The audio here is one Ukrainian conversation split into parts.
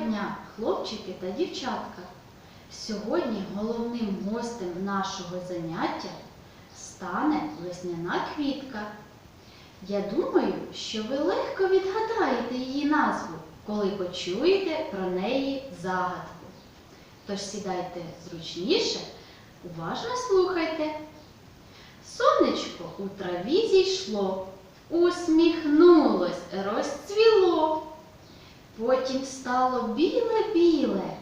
дня, хлопчики та дівчатка! Сьогодні головним гостем нашого заняття стане весняна квітка. Я думаю, що ви легко відгадаєте її назву, коли почуєте про неї загадку. Тож сідайте зручніше, уважно слухайте. Сонечко у траві зійшло, усміхнулось, розцвіло. Потім стало біле-біле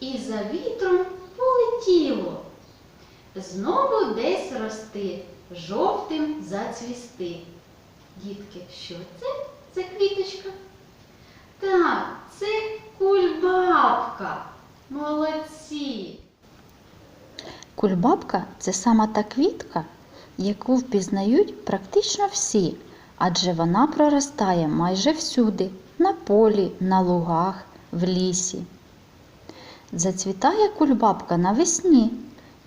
і за вітром полетіло. Знову десь рости, жовтим зацвісти. Дітки, що це за квіточка? Так, це кульбабка. Молодці! Кульбабка це сама та квітка, яку впізнають практично всі, адже вона проростає майже всюди на полі, на лугах, в лісі. Зацвітає кульбабка навесні.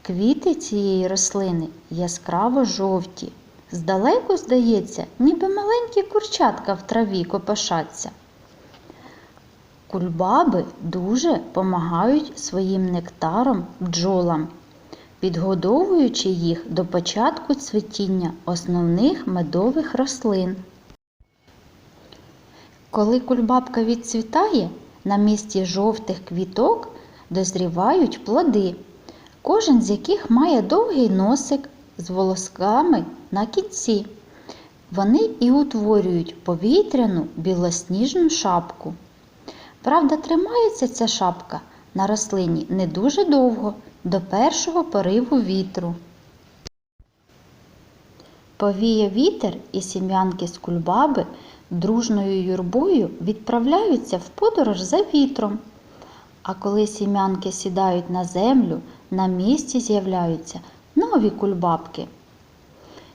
Квіти цієї рослини яскраво жовті. Здалеку здається, ніби маленькі курчатка в траві копошаться. Кульбаби дуже помагають своїм нектаром бджолам, підгодовуючи їх до початку цвітіння основних медових рослин. Коли кульбабка відцвітає, на місці жовтих квіток дозрівають плоди, кожен з яких має довгий носик з волосками на кінці. Вони і утворюють повітряну білосніжну шапку. Правда, тримається ця шапка на рослині не дуже довго, до першого пориву вітру. Повіє вітер і сім'янки з кульбаби дружною юрбою відправляються в подорож за вітром. А коли сім'янки сідають на землю, на місці з'являються нові кульбабки.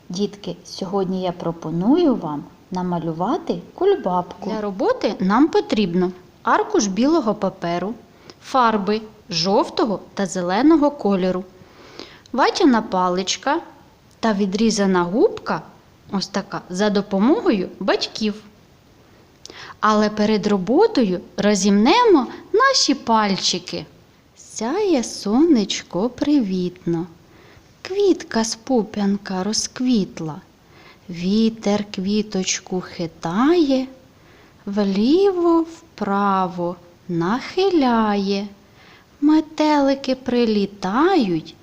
Дітки, сьогодні я пропоную вам намалювати кульбабку. Для роботи нам потрібно аркуш білого паперу, фарби жовтого та зеленого кольору, ватяна паличка та відрізана губка, ось така, за допомогою батьків. Але перед роботою розімнемо наші пальчики. Сяє сонечко привітно, квітка з пуп'янка розквітла, вітер квіточку хитає, вліво вправо нахиляє, метелики прилітають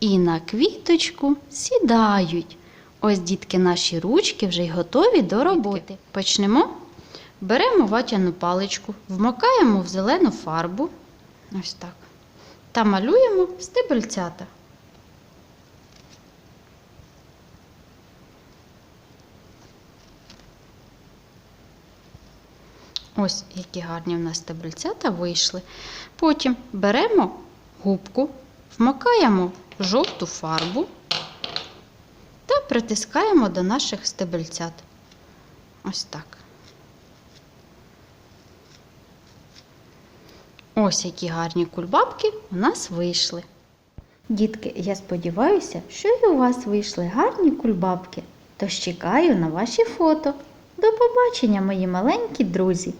і на квіточку сідають. Ось дітки наші ручки вже й готові до роботи. Почнемо. Беремо ватяну паличку, вмокаємо в зелену фарбу, ось так, та малюємо стебельцята. Ось які гарні в нас стебельцята вийшли. Потім беремо губку, вмокаємо жовту фарбу притискаємо до наших стебельцят. Ось так. Ось які гарні кульбабки у нас вийшли. Дітки, я сподіваюся, що і у вас вийшли гарні кульбабки. Тож чекаю на ваші фото. До побачення, мої маленькі друзі!